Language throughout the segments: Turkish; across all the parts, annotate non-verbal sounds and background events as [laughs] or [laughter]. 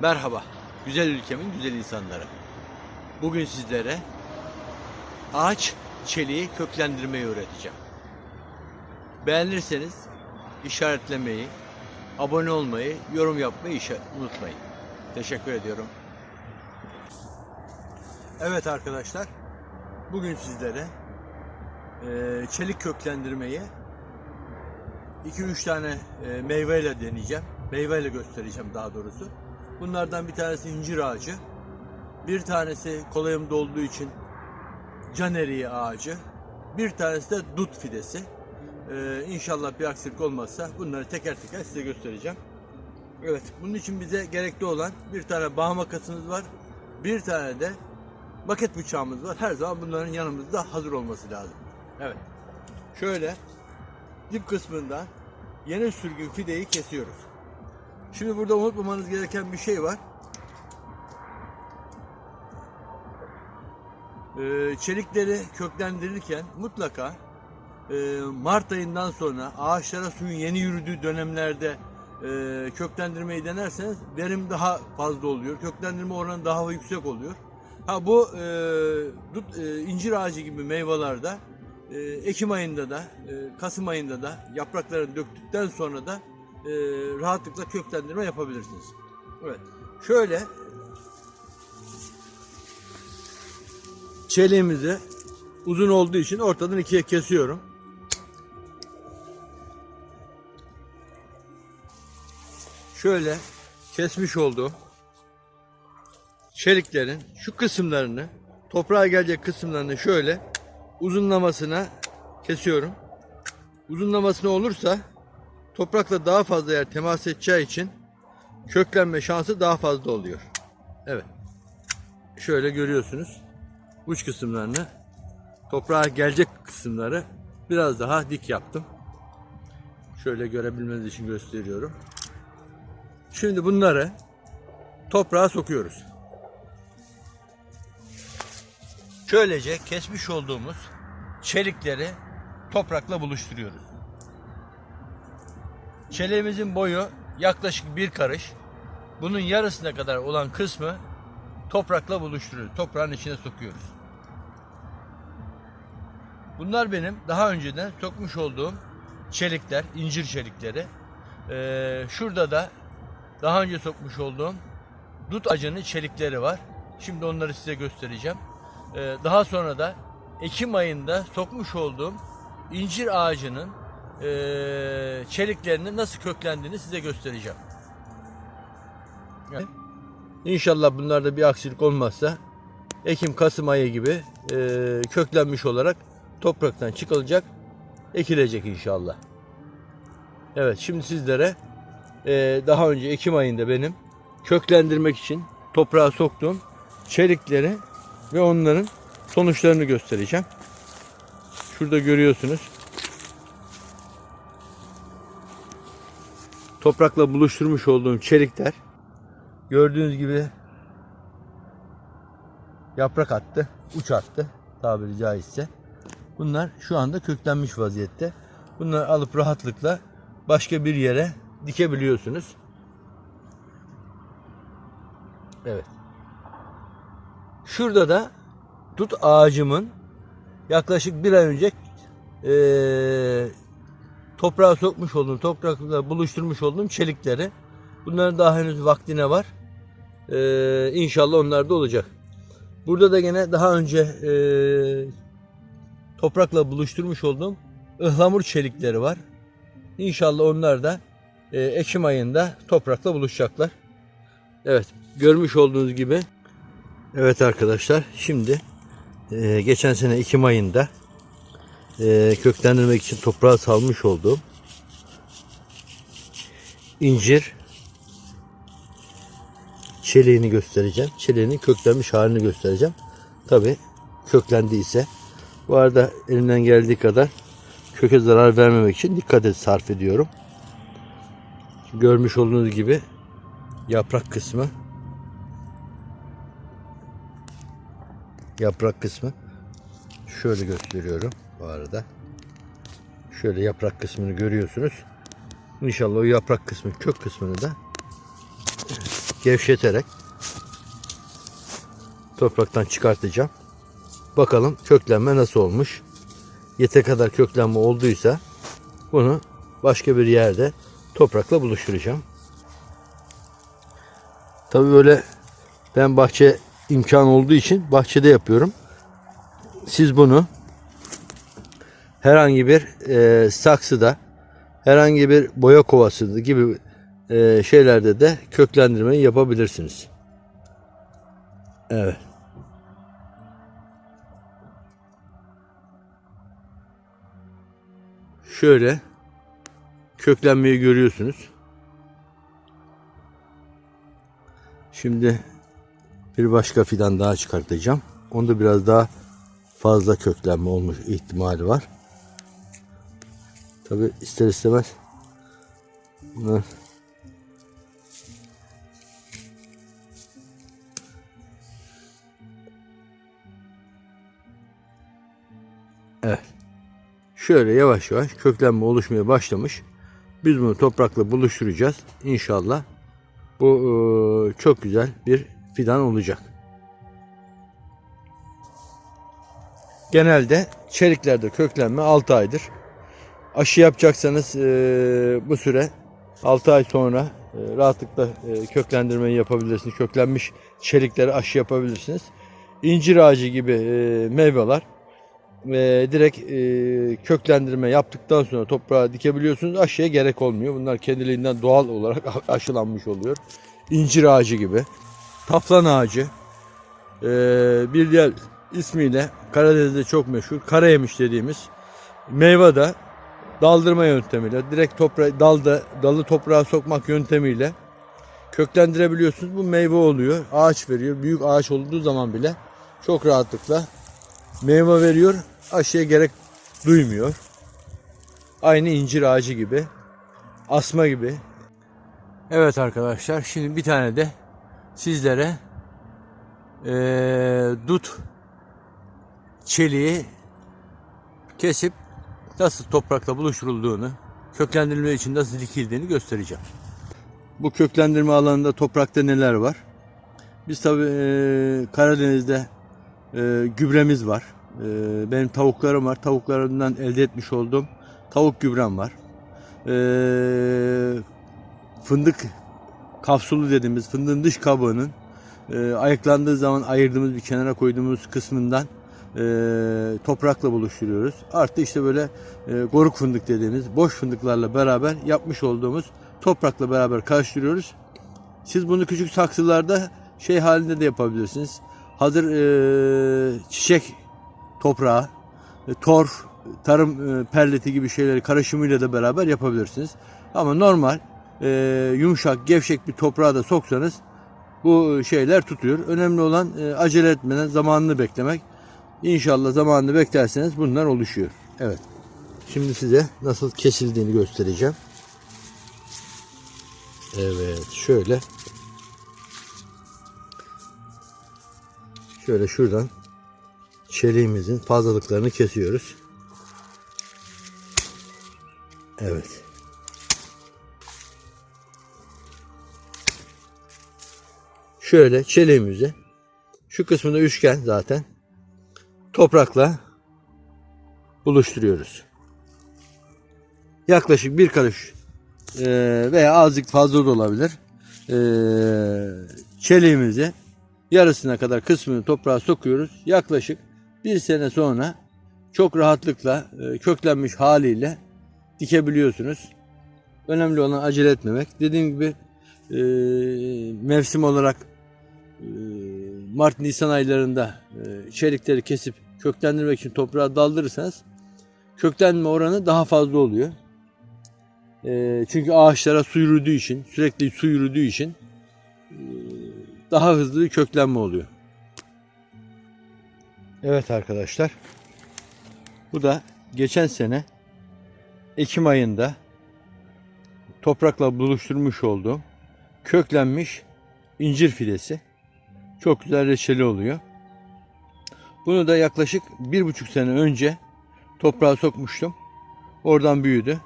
Merhaba, güzel ülkemin güzel insanları. Bugün sizlere ağaç çeliği köklendirmeyi öğreteceğim. Beğenirseniz işaretlemeyi, abone olmayı, yorum yapmayı unutmayın. Teşekkür ediyorum. Evet arkadaşlar, bugün sizlere eee, çelik köklendirmeyi 2-3 tane e, meyveyle deneyeceğim. Meyveyle göstereceğim daha doğrusu. Bunlardan bir tanesi incir ağacı. Bir tanesi kolayımda olduğu için can eriği ağacı. Bir tanesi de dut fidesi. Ee, inşallah bir aksilik olmazsa bunları teker teker size göstereceğim. Evet, bunun için bize gerekli olan bir tane bağ makasımız var. Bir tane de maket bıçağımız var. Her zaman bunların yanımızda hazır olması lazım. Evet. Şöyle dip kısmında yeni sürgün fideyi kesiyoruz. Şimdi burada unutmamanız gereken bir şey var. Ee, çelikleri köklendirirken mutlaka e, Mart ayından sonra ağaçlara suyun yeni yürüdüğü dönemlerde e, köklendirmeyi denerseniz verim daha fazla oluyor. Köklendirme oranı daha yüksek oluyor. Ha bu e, dut, e, incir ağacı gibi meyvelerde Ekim ayında da e, Kasım ayında da yapraklarını döktükten sonra da e, rahatlıkla köklendirme yapabilirsiniz. Evet. Şöyle çeliğimizi uzun olduğu için ortadan ikiye kesiyorum. Şöyle kesmiş olduğum çeliklerin şu kısımlarını toprağa gelecek kısımlarını şöyle uzunlamasına kesiyorum. Uzunlamasına olursa toprakla daha fazla yer temas edeceği için köklenme şansı daha fazla oluyor. Evet. Şöyle görüyorsunuz. Uç kısımlarını toprağa gelecek kısımları biraz daha dik yaptım. Şöyle görebilmeniz için gösteriyorum. Şimdi bunları toprağa sokuyoruz. Şöylece kesmiş olduğumuz çelikleri toprakla buluşturuyoruz. Çeliğimizin boyu yaklaşık bir karış. Bunun yarısına kadar olan kısmı toprakla buluşturuyoruz. Toprağın içine sokuyoruz. Bunlar benim daha önceden sokmuş olduğum çelikler, incir çelikleri. Ee, şurada da daha önce sokmuş olduğum dut ağacının çelikleri var. Şimdi onları size göstereceğim. Ee, daha sonra da Ekim ayında sokmuş olduğum incir ağacının eee çeliklerinin nasıl köklendiğini size göstereceğim. İnşallah bunlarda bir aksilik olmazsa Ekim Kasım ayı gibi eee, köklenmiş olarak topraktan çıkılacak, ekilecek inşallah. Evet şimdi sizlere eee, daha önce Ekim ayında benim köklendirmek için toprağa soktuğum çelikleri ve onların sonuçlarını göstereceğim. Şurada görüyorsunuz. Toprakla buluşturmuş olduğum çelikler gördüğünüz gibi yaprak attı, uç attı tabiri caizse. Bunlar şu anda köklenmiş vaziyette. Bunları alıp rahatlıkla başka bir yere dikebiliyorsunuz. Evet. Şurada da dut ağacımın yaklaşık bir ay önce eee toprağa sokmuş olduğum, toprakla buluşturmuş olduğum çelikleri. Bunların daha henüz vaktine var. Eee inşallah onlar da olacak. Burada da gene daha önce eee, toprakla buluşturmuş olduğum ıhlamur çelikleri var. İnşallah onlar da eee, Ekim ayında toprakla buluşacaklar. Evet, görmüş olduğunuz gibi Evet arkadaşlar şimdi e, geçen sene Ekim ayında e, köklendirmek için toprağa salmış olduğum incir çeliğini göstereceğim. Çeliğinin köklenmiş halini göstereceğim. Tabi köklendiyse. Bu arada elimden geldiği kadar köke zarar vermemek için dikkat et sarf ediyorum. Görmüş olduğunuz gibi yaprak kısmı yaprak kısmı şöyle gösteriyorum bu arada. Şöyle yaprak kısmını görüyorsunuz. İnşallah o yaprak kısmı kök kısmını da gevşeterek topraktan çıkartacağım. Bakalım köklenme nasıl olmuş. Yete kadar köklenme olduysa bunu başka bir yerde toprakla buluşturacağım. Tabii böyle ben bahçe imkan olduğu için bahçede yapıyorum. Siz bunu herhangi bir e, saksıda, herhangi bir boya kovası gibi e, şeylerde de köklendirmeyi yapabilirsiniz. Evet. Şöyle köklenmeyi görüyorsunuz. Şimdi bir başka fidan daha çıkartacağım. Onda biraz daha fazla köklenme olmuş ihtimali var. Tabi ister istemez bunlar Evet. Şöyle yavaş yavaş köklenme oluşmaya başlamış. Biz bunu toprakla buluşturacağız. İnşallah bu eee, çok güzel bir fidan olacak. Genelde çeliklerde köklenme 6 aydır. Aşı yapacaksanız eee, bu süre 6 ay sonra eee, rahatlıkla eee, köklendirmeyi yapabilirsiniz. Köklenmiş çelikleri aşı yapabilirsiniz. İncir ağacı gibi eee, meyveler eee, direkt eee, köklendirme yaptıktan sonra toprağa dikebiliyorsunuz. Aşıya gerek olmuyor. Bunlar kendiliğinden doğal olarak [laughs] aşılanmış oluyor. İncir ağacı gibi. Taflan ağacı. eee, bir diğer ismiyle Karadeniz'de çok meşhur karayemiş dediğimiz meyve de daldırma yöntemiyle direkt toprağı dalda dalı toprağa sokmak yöntemiyle köklendirebiliyorsunuz. Bu meyve oluyor. Ağaç veriyor. Büyük ağaç olduğu zaman bile çok rahatlıkla meyve veriyor. Aşıya gerek duymuyor. Aynı incir ağacı gibi. Asma gibi. Evet arkadaşlar şimdi bir tane de sizlere eee dut çeliği kesip nasıl toprakla buluşturulduğunu, köklendirilme için nasıl dikildiğini göstereceğim. Bu köklendirme alanında toprakta neler var? Biz tabi Karadeniz'de e, gübremiz var. E, benim tavuklarım var. Tavuklarımdan elde etmiş olduğum tavuk gübrem var. E, fındık kapsulu dediğimiz fındığın dış kabuğunun e, ayıklandığı zaman ayırdığımız bir kenara koyduğumuz kısmından e, toprakla buluşturuyoruz. Artı işte böyle e, goruk fındık dediğimiz boş fındıklarla beraber yapmış olduğumuz toprakla beraber karıştırıyoruz. Siz bunu küçük saksılarda şey halinde de yapabilirsiniz. Hazır e, çiçek toprağı, e, torf, tarım e, perleti gibi şeyleri karışımıyla da beraber yapabilirsiniz. Ama normal e, yumuşak, gevşek bir toprağa da soksanız bu şeyler tutuyor. Önemli olan e, acele etmeden zamanını beklemek. İnşallah zamanını beklerseniz bunlar oluşuyor. Evet. Şimdi size nasıl kesildiğini göstereceğim. Evet, şöyle. Şöyle şuradan çeliğimizin fazlalıklarını kesiyoruz. Evet. Şöyle çeliğimizi şu kısmında üçgen zaten toprakla buluşturuyoruz. Yaklaşık bir karış e, veya azıcık fazla da olabilir. E, çeliğimizi yarısına kadar kısmını toprağa sokuyoruz. Yaklaşık bir sene sonra çok rahatlıkla e, köklenmiş haliyle dikebiliyorsunuz. Önemli olan acele etmemek. Dediğim gibi e, mevsim olarak e, Mart-Nisan aylarında e, çelikleri kesip köklendirmek için toprağa daldırırsanız köklenme oranı daha fazla oluyor. E, çünkü ağaçlara su yürüdüğü için, sürekli su yürüdüğü için e, daha hızlı köklenme oluyor. Evet arkadaşlar. Bu da geçen sene Ekim ayında toprakla buluşturmuş olduğum köklenmiş incir fidesi. Çok güzel reçeli oluyor. Bunu da yaklaşık bir buçuk sene önce toprağa sokmuştum. Oradan büyüdü.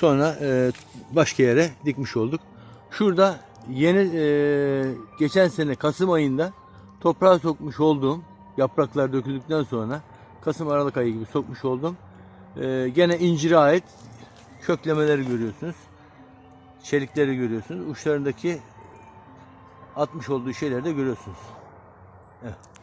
Sonra e, başka yere dikmiş olduk. Şurada yeni e, geçen sene Kasım ayında toprağa sokmuş olduğum yapraklar döküldükten sonra Kasım Aralık ayı gibi sokmuş oldum. E, gene incire ait köklemeleri görüyorsunuz. Çelikleri görüyorsunuz. Uçlarındaki atmış olduğu şeyleri de görüyorsunuz. Evet.